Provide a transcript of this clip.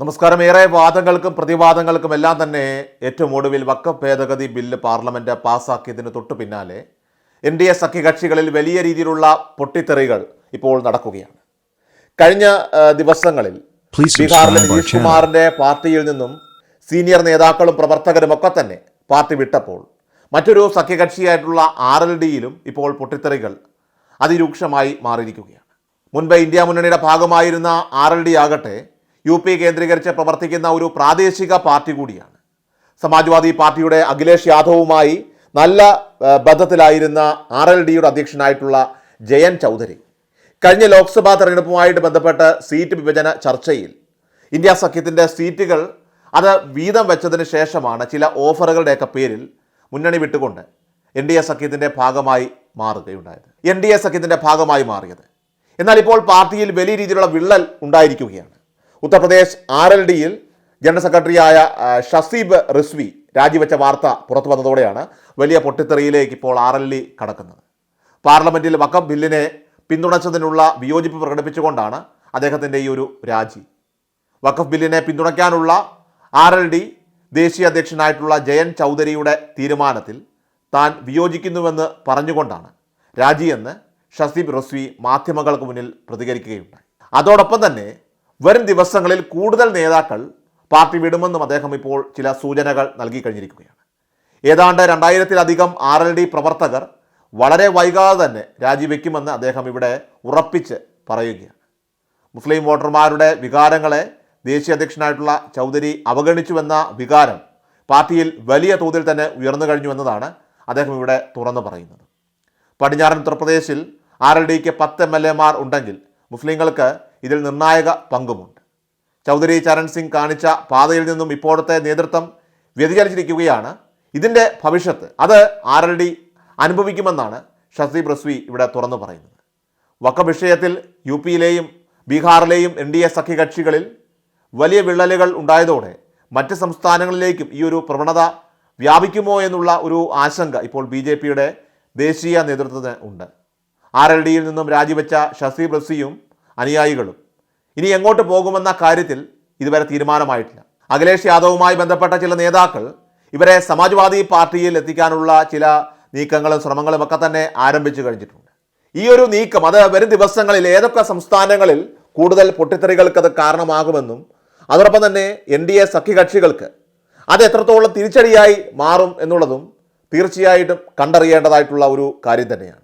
നമസ്കാരം. ഏറെ വാദങ്ങൾക്കും പ്രതിവാദങ്ങൾക്കും എല്ലാം തന്നെ ഏറ്റവും ഒടുവിൽ വക്ക ഭേദഗതി ബില്ല് പാർലമെന്റ് പാസ്സാക്കിയതിന് തൊട്ടു പിന്നാലെ എൻ ഡി എ സഖ്യകക്ഷികളിൽ വലിയ രീതിയിലുള്ള പൊട്ടിത്തെറികൾ ഇപ്പോൾ നടക്കുകയാണ്. കഴിഞ്ഞ ദിവസങ്ങളിൽ ബീഹാറിലെ നിതീഷ് കുമാറിന്റെ പാർട്ടിയിൽ നിന്നും സീനിയർ നേതാക്കളും പ്രവർത്തകരും ഒക്കെ തന്നെ പാർട്ടി വിട്ടപ്പോൾ മറ്റൊരു സഖ്യകക്ഷിയായിട്ടുള്ള ആർ എൽ ഡിയിലും ഇപ്പോൾ പൊട്ടിത്തെറികൾ അതിരൂക്ഷമായി മാറിയിരിക്കുകയാണ്. മുൻപ് ഇന്ത്യ മുന്നണിയുടെ ഭാഗമായിരുന്ന ആർ എൽ ഡി ആകട്ടെ യു പി കേന്ദ്രീകരിച്ച് പ്രവർത്തിക്കുന്ന ഒരു പ്രാദേശിക പാർട്ടി കൂടിയാണ്. സമാജ്വാദി പാർട്ടിയുടെ അഖിലേഷ് യാദവുമായി നല്ല ബന്ധത്തിലായിരുന്ന ആർ എൽ ഡിയുടെ അധ്യക്ഷനായിട്ടുള്ള ജയൻ ചൗധരി കഴിഞ്ഞ ലോക്സഭാ തെരഞ്ഞെടുപ്പുമായിട്ട് ബന്ധപ്പെട്ട് സീറ്റ് വിഭജന ചർച്ചയിൽ ഇന്ത്യ സഖ്യത്തിന്റെ സീറ്റുകൾ അത് വീതം വെച്ചതിന് ശേഷമാണ് ചില ഓഫറുകളുടെയൊക്കെ പേരിൽ മുന്നണി വിട്ടുകൊണ്ട് എൻ ഡി എ സഖ്യത്തിന്റെ ഭാഗമായി മാറുകയുണ്ടായത്. എൻ ഡി എ സഖ്യത്തിന്റെ ഭാഗമായി മാറിയത്. എന്നാൽ ഇപ്പോൾ പാർട്ടിയിൽ വലിയ രീതിയിലുള്ള വിള്ളൽ ഉണ്ടായിരിക്കുകയാണ്. ഉത്തർപ്രദേശ് ആർ എൽ ഡിയിൽ ജനറൽ സെക്രട്ടറിയായ ഷസീബ് റിസ്വി രാജിവെച്ച വാർത്ത പുറത്തു വന്നതോടെയാണ് വലിയ പൊട്ടിത്തെറിയിലേക്ക് ഇപ്പോൾ ആർ എൽ ഡി കടക്കുന്നത്. പാർലമെന്റിൽ വക്കം ബില്ലിനെ പിന്തുണച്ചതിനുള്ള വിയോജിപ്പ് പ്രകടിപ്പിച്ചുകൊണ്ടാണ് അദ്ദേഹത്തിന്റെ ഈ ഒരു രാജി. വഖഫ് ബില്ലിനെ പിന്തുണയ്ക്കാനുള്ള ആർ എൽ ഡി ദേശീയ അധ്യക്ഷനായിട്ടുള്ള ജയൻ ചൗധരിയുടെ തീരുമാനത്തിൽ താൻ വിയോജിക്കുന്നുവെന്ന് പറഞ്ഞുകൊണ്ടാണ് രാജിയെന്ന് ഷസീബ് റസ്വി മാധ്യമങ്ങൾക്ക് മുന്നിൽ പ്രതികരിക്കുകയുണ്ടായി. അതോടൊപ്പം തന്നെ വരും ദിവസങ്ങളിൽ കൂടുതൽ നേതാക്കൾ പാർട്ടി വിടുമെന്നും അദ്ദേഹം ഇപ്പോൾ ചില സൂചനകൾ നൽകി കഴിഞ്ഞിരിക്കുകയാണ്. ഏതാണ്ട് രണ്ടായിരത്തിലധികം ആർ എൽ ഡി പ്രവർത്തകർ വളരെ വൈകാതെ തന്നെ രാജിവെക്കുമെന്ന് അദ്ദേഹം ഇവിടെ ഉറപ്പിച്ച് പറയുകയാണ്. മുസ്ലിം വോട്ടർമാരുടെ വികാരങ്ങളെ ദേശീയ അധ്യക്ഷനായിട്ടുള്ള ചൗധരി അവഗണിച്ചുവെന്ന വികാരം പാർട്ടിയിൽ വലിയ തോതിൽ തന്നെ ഉയർന്നു കഴിഞ്ഞു എന്നതാണ് അദ്ദേഹം ഇവിടെ തുറന്നു പറയുന്നത്. പടിഞ്ഞാറൻ ഉത്തർപ്രദേശിൽ ആർ എൽ ഡിക്ക് പത്ത് എം എൽ എമാർ ഉണ്ടെങ്കിൽ മുസ്ലിങ്ങൾക്ക് ഇതിൽ നിർണായക പങ്കുമുണ്ട്. ചൗധരി ചരൺ സിംഗ് കാണിച്ച പാതയിൽ നിന്നും ഇപ്പോഴത്തെ നേതൃത്വം വ്യതിചലിച്ചിരിക്കുകയാണ്. ഇതിന്റെ ഭവിഷ്യത്ത് അത് ആർ എൽ ഡി അനുഭവിക്കുമെന്നാണ് ഷസീബ് റസ്വി ഇവിടെ തുറന്നു പറയുന്നത്. വക്ക വിഷയത്തിൽ യു പിയിലെയും ബീഹാറിലെയും എൻ ഡി എ സഖ്യകക്ഷികളിൽ വലിയ വിള്ളലുകൾ ഉണ്ടായതോടെ മറ്റ് സംസ്ഥാനങ്ങളിലേക്കും ഈ ഒരു പ്രവണത വ്യാപിക്കുമോ എന്നുള്ള ഒരു ആശങ്ക ഇപ്പോൾ ബി ജെ പിയുടെ ദേശീയ നേതൃത്വത്തിന് ഉണ്ട്. ആർ എൽ ഡിയിൽ നിന്നും രാജിവെച്ച ഷസീബ് റസിയും അനുയായികളും ഇനി എങ്ങോട്ട് പോകുമെന്ന കാര്യത്തിൽ ഇതുവരെ തീരുമാനമായിട്ടില്ല. അഖിലേഷ് യാദവുമായി ബന്ധപ്പെട്ട ചില നേതാക്കൾ ഇവരെ സമാജ്വാദി പാർട്ടിയിൽ എത്തിക്കാനുള്ള ചില നീക്കങ്ങളും ശ്രമങ്ങളും ഒക്കെ തന്നെ ആരംഭിച്ചു കഴിഞ്ഞിട്ടുണ്ട്. ഈ ഒരു നീക്കം അത് വരും ദിവസങ്ങളിൽ ഏതൊക്കെ സംസ്ഥാനങ്ങളിൽ കൂടുതൽ പൊട്ടിത്തെറികൾക്ക് അത് കാരണമാകുമെന്നും അതോടൊപ്പം തന്നെ എൻ ഡി എ സഖ്യകക്ഷികൾക്ക് അത് എത്രത്തോളം തിരിച്ചടിയായി മാറും എന്നുള്ളതും തീർച്ചയായിട്ടും കണ്ടറിയേണ്ടതായിട്ടുള്ള ഒരു കാര്യം തന്നെയാണ്.